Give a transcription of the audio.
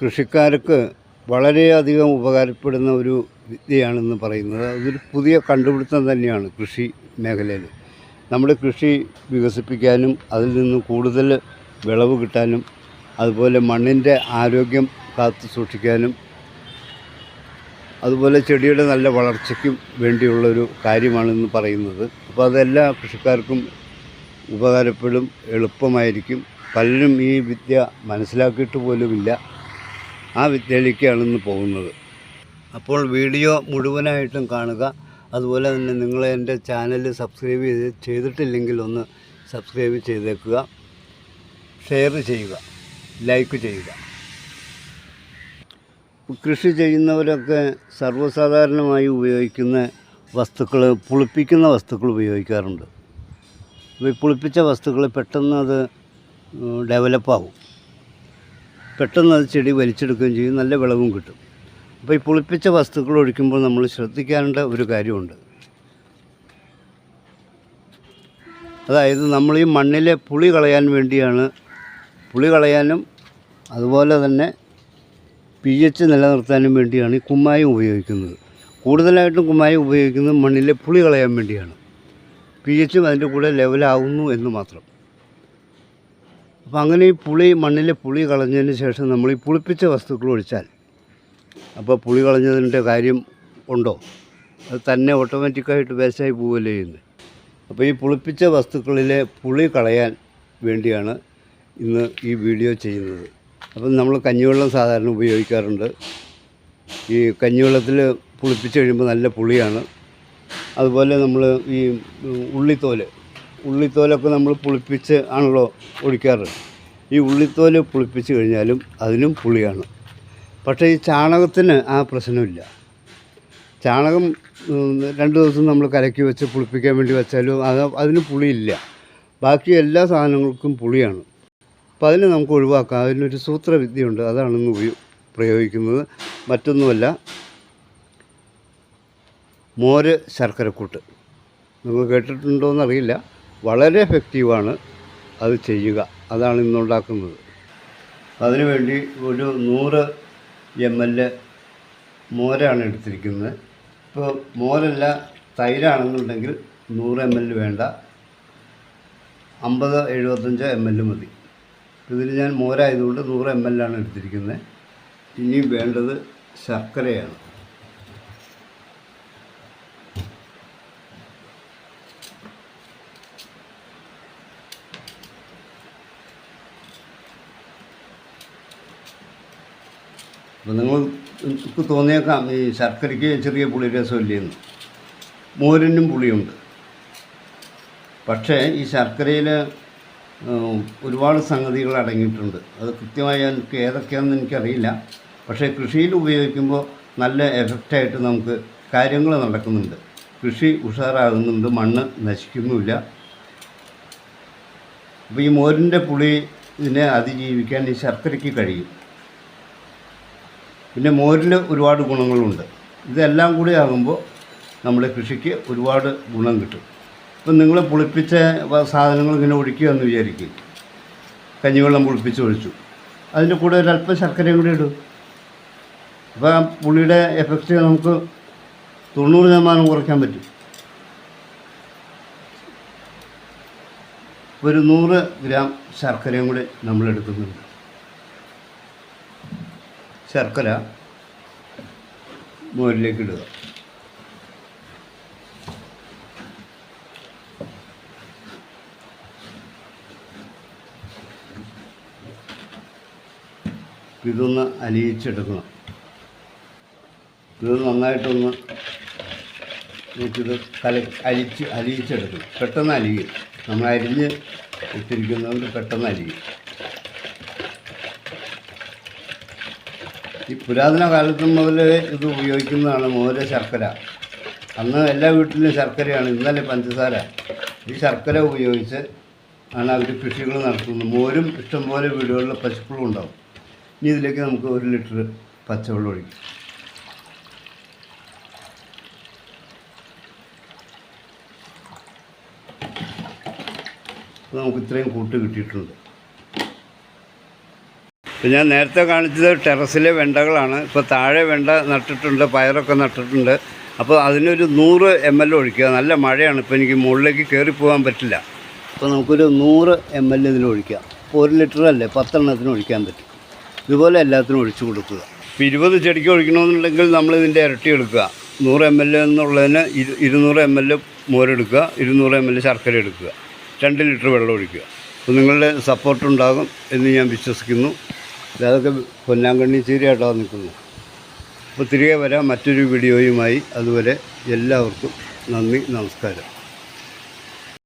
കൃഷിക്കാർക്ക് വളരെയധികം ഉപകാരപ്പെടുന്ന ഒരു വിദ്യയാണെന്ന് പറയുന്നത്. അതൊരു പുതിയ കണ്ടുപിടുത്തം തന്നെയാണ് കൃഷി മേഖലയിൽ. നമ്മുടെ കൃഷി വികസിപ്പിക്കാനും അതിൽ നിന്ന് കൂടുതൽ വിളവ് കിട്ടാനും അതുപോലെ മണ്ണിന്റെ ആരോഗ്യം കാത്തു സൂക്ഷിക്കാനും അതുപോലെ ചെടിയുടെ നല്ല വളർച്ചയ്ക്കും വേണ്ടിയുള്ളൊരു കാര്യമാണെന്ന് പറയുന്നത്. അപ്പോൾ അതെല്ലാ കൃഷിക്കാർക്കും ഉപകാരപ്പെടും എളുപ്പമായിരിക്കും. പലരും ഈ വിദ്യ മനസ്സിലാക്കിയിട്ട് പോലുമില്ല. ആ വിദ്യയിലേക്കാണ് ഇന്ന് പോകുന്നത്. അപ്പോൾ വീഡിയോ മുഴുവനായിട്ടും കാണുക. അതുപോലെ തന്നെ നിങ്ങൾ എന്റെ ചാനൽ സബ്സ്ക്രൈബ് ചെയ്ത് ചെയ്തിട്ടില്ലെങ്കിൽ ഒന്ന് സബ്സ്ക്രൈബ് ചെയ്തേക്കുക. ഷെയർ ചെയ്യുക. ലൈക്ക് ചെയ്യുക. കൃഷി ചെയ്യുന്നവരൊക്കെ സർവസാധാരണമായി ഉപയോഗിക്കുന്ന വസ്തുക്കൾ പുളിപ്പിക്കുന്ന വസ്തുക്കൾ ഉപയോഗിക്കാറുണ്ട്. പുളിപ്പിച്ച വസ്തുക്കൾ പെട്ടെന്ന് അത് ഡെവലപ്പാവും. പെട്ടെന്ന് അത് ചെടി വലിച്ചെടുക്കുകയും ചെയ്യും. നല്ല വിളവും കിട്ടും. അപ്പോൾ ഈ പുളിപ്പിച്ച വസ്തുക്കൾ ഒഴിക്കുമ്പോൾ നമ്മൾ ശ്രദ്ധിക്കേണ്ട ഒരു കാര്യമുണ്ട്. അതായത് നമ്മൾ ഈ മണ്ണിലെ പുളി കളയാൻ വേണ്ടിയാണ് പുളി കളയാനും അതുപോലെ തന്നെ പി എച്ച് നിലനിർത്താനും വേണ്ടിയാണ് ഈ കുമ്മായം ഉപയോഗിക്കുന്നത്. കൂടുതലായിട്ടും കുമ്മായം ഉപയോഗിക്കുന്നത് മണ്ണിലെ പുളി കളയാൻ വേണ്ടിയാണ്. പി എച്ചും അതിന്റെ കൂടെ ലെവലാവുന്നു എന്ന് മാത്രം. അപ്പോൾ അങ്ങനെ ഈ പുളി മണ്ണിലെ പുളി കളഞ്ഞതിന് ശേഷം നമ്മൾ ഈ പുളിപ്പിച്ച വസ്തുക്കൾ ഒഴിച്ചാൽ. അപ്പോൾ പുളി കളഞ്ഞതിന്റെ കാര്യം ഉണ്ടോ? അത് തന്നെ ഓട്ടോമാറ്റിക്കായിട്ട് വേസ്റ്റായി പോവുകയല്ലേ ചെയ്യുന്നത് അപ്പോൾ ഈ പുളിപ്പിച്ച വസ്തുക്കളിലെ പുളി കളയാൻ വേണ്ടിയാണ് ഇന്ന് ഈ വീഡിയോ ചെയ്യുന്നത്. അപ്പം നമ്മൾ കഞ്ഞിവെള്ളം സാധാരണ ഉപയോഗിക്കാറുണ്ട്. ഈ കഞ്ഞിവെള്ളത്തിൽ പുളിപ്പിച്ച് കഴിയുമ്പോൾ നല്ല പുളിയാണ്. അതുപോലെ നമ്മൾ ഈ ഉള്ളിത്തോൽ ഉള്ളിത്തോലൊക്കെ നമ്മൾ പുളിപ്പിച്ച് ആണല്ലോ ഒഴിക്കാറ്. ഈ ഉള്ളിത്തോൽ പുളിപ്പിച്ച് കഴിഞ്ഞാലും അതിനും പുളിയാണ്. പക്ഷേ ഈ ചാണകത്തിന് ആ പ്രശ്നമില്ല. ചാണകം രണ്ട് ദിവസം നമ്മൾ കലക്കി വെച്ച് പുളിപ്പിക്കാൻ വേണ്ടി വെച്ചാലും അത് അതിന് പുളിയില്ല. ബാക്കി എല്ലാ സാധനങ്ങൾക്കും പുളിയാണ്. അപ്പം അതിനെ നമുക്ക് ഒഴിവാക്കാം. അതിനൊരു സൂത്രവിദ്യയുണ്ട്. അതാണ് ഇന്ന് ഉപയോ പ്രയോഗിക്കുന്നത്. മറ്റൊന്നുമല്ല മോര് ശർക്കരക്കൂട്ട്. നിങ്ങൾ കേട്ടിട്ടുണ്ടോയെന്നറിയില്ല വളരെ എഫക്റ്റീവാണ് അത് ചെയ്യുക. അതാണ് ഇന്നുണ്ടാക്കുന്നത്. അതിനുവേണ്ടി ഒരു നൂറ് എം എൽ മോരാണ് എടുത്തിരിക്കുന്നത്. ഇപ്പോൾ മോരല്ല തൈരാണെന്നുണ്ടെങ്കിൽ നൂറ് എം എൽ വേണ്ട. അമ്പത് എഴുപത്തഞ്ച് എം എൽ മതി. ഇതിൽ ഞാൻ മോരായതുകൊണ്ട് നൂറ് എം എൽ ആണ് എടുത്തിരിക്കുന്നത്. ഇനി വേണ്ടത് ശർക്കരയാണ്. അപ്പോൾ നിങ്ങൾക്ക് തോന്നിയേക്കാം ഈ ശർക്കരയ്ക്ക് ചെറിയ പുളി രസമില്ലെന്ന് മോരിനും പുളിയുണ്ട്. പക്ഷേ ഈ ശർക്കരയിൽ ഒരുപാട് സംഗതികൾ അടങ്ങിയിട്ടുണ്ട്. അത് കൃത്യമായി എനിക്ക് ഏതൊക്കെയാണെന്ന് എനിക്കറിയില്ല. പക്ഷേ കൃഷിയിൽ ഉപയോഗിക്കുമ്പോൾ നല്ല എഫക്റ്റായിട്ട് നമുക്ക് കാര്യങ്ങൾ നടക്കുന്നുണ്ട്. കൃഷി ഉഷാറാകുന്നുണ്ട് മണ്ണ് നശിക്കുന്നുമില്ല. അപ്പോൾ ഈ മോരിന്റെ പുളി ഇതിനെ അതിജീവിക്കാൻ ഈ ശർക്കരയ്ക്ക് കഴിയും. പിന്നെ മോരിൽ ഒരുപാട് ഗുണങ്ങളുണ്ട്. ഇതെല്ലാം കൂടി ആകുമ്പോൾ നമ്മുടെ കൃഷിക്ക് ഒരുപാട് ഗുണം കിട്ടും. ഇപ്പം നിങ്ങൾ പുളിപ്പിച്ച സാധനങ്ങൾ ഇങ്ങനെ ഒഴിക്കുക എന്ന് വിചാരിക്കും. കഞ്ഞിവെള്ളം പുളിപ്പിച്ച് ഒഴിച്ചു. അതിന്റെ കൂടെ ഒരല്പം ശർക്കരയും കൂടി ഇടും. അപ്പോൾ ആ പുളിയുടെ എഫക്റ്റ് നമുക്ക് തൊണ്ണൂറ് ശതമാനം കുറയ്ക്കാൻ പറ്റും. ഒരു നൂറ് ഗ്രാം ശർക്കരയും കൂടി നമ്മൾ എടുക്കുന്നുണ്ട് ശർക്കര മോരിലേക്ക് ഇടുക. ഇതൊന്ന് അലിയിച്ചെടുക്കണം. ഇത് നന്നായിട്ടൊന്ന് നമുക്കിത് കല അലിച്ച് അലിയിച്ചെടുക്കണം. പെട്ടെന്ന് അലിയും. നമ്മൾ അരിഞ്ഞ് ഇട്ടിരിക്കുന്നതുകൊണ്ട് പെട്ടെന്ന് അലിയും. ഈ പുരാതന കാലത്ത് മുതൽ ഇത് ഉപയോഗിക്കുന്നതാണ് മോര് ശർക്കര. അന്ന് എല്ലാ വീട്ടിലും ശർക്കരയാണ്. ഇന്നലെ പഞ്ചസാര. ഈ ശർക്കര ഉപയോഗിച്ച് ആണ് അവർ കൃഷികൾ നടത്തുന്നത്. മോരും ഇഷ്ടംപോലെ വീടുകളിൽ പശുക്കളും ഉണ്ടാവും. ഇനി ഇതിലേക്ക് നമുക്ക് ഒരു ലിറ്റർ പച്ചവെള്ളം ഒഴിക്കും. നമുക്ക് ഇത്രയും കൂട്ട് കിട്ടിയിട്ടുണ്ട്. ഇപ്പം ഞാൻ നേരത്തെ കാണിച്ചത് ടെറസിലെ വെണ്ടകളാണ്. ഇപ്പോൾ താഴെ വെണ്ട നട്ടിട്ടുണ്ട് പയറൊക്കെ നട്ടിട്ടുണ്ട്. അപ്പോൾ അതിനൊരു നൂറ് എം എൽ ഒഴിക്കുക. നല്ല മഴയാണ് ഇപ്പോൾ എനിക്ക് മുകളിലേക്ക് കയറി പോകാൻ പറ്റില്ല. അപ്പോൾ നമുക്കൊരു നൂറ് എം എൽ ഇതിന് ഒഴിക്കാം ഒരു ലിറ്റർ അല്ലേ പത്തെണ്ണത്തിന് ഒഴിക്കാൻ പറ്റും. ഇതുപോലെ എല്ലാത്തിനും ഒഴിച്ചു കൊടുക്കുക. ഇപ്പോൾ ഇരുപത് ചെടിക്ക് ഒഴിക്കണമെന്നുണ്ടെങ്കിൽ നമ്മൾ ഇതിന്റെ ഇരട്ടി എടുക്കുക. നൂറ് എം എൽ എന്നുള്ളതിന് ഇരു ഇരുന്നൂറ് എം എൽ മോരെടുക്കുക ഇരുന്നൂറ് എം എൽ ശർക്കര എടുക്കുക. രണ്ട് ലിറ്റർ വെള്ളം ഒഴിക്കുക. അപ്പോൾ നിങ്ങളുടെ സപ്പോർട്ട് ഉണ്ടാകും എന്ന് ഞാൻ വിശ്വസിക്കുന്നു. അതൊക്കെ പൊന്നാങ്കണ്ണി ചീരയായിട്ടാണ് നിൽക്കുന്നു അപ്പോൾ തിരികെ വരാം മറ്റൊരു വീഡിയോയുമായി. അതുവരെ എല്ലാവർക്കും നന്ദി നമസ്കാരം.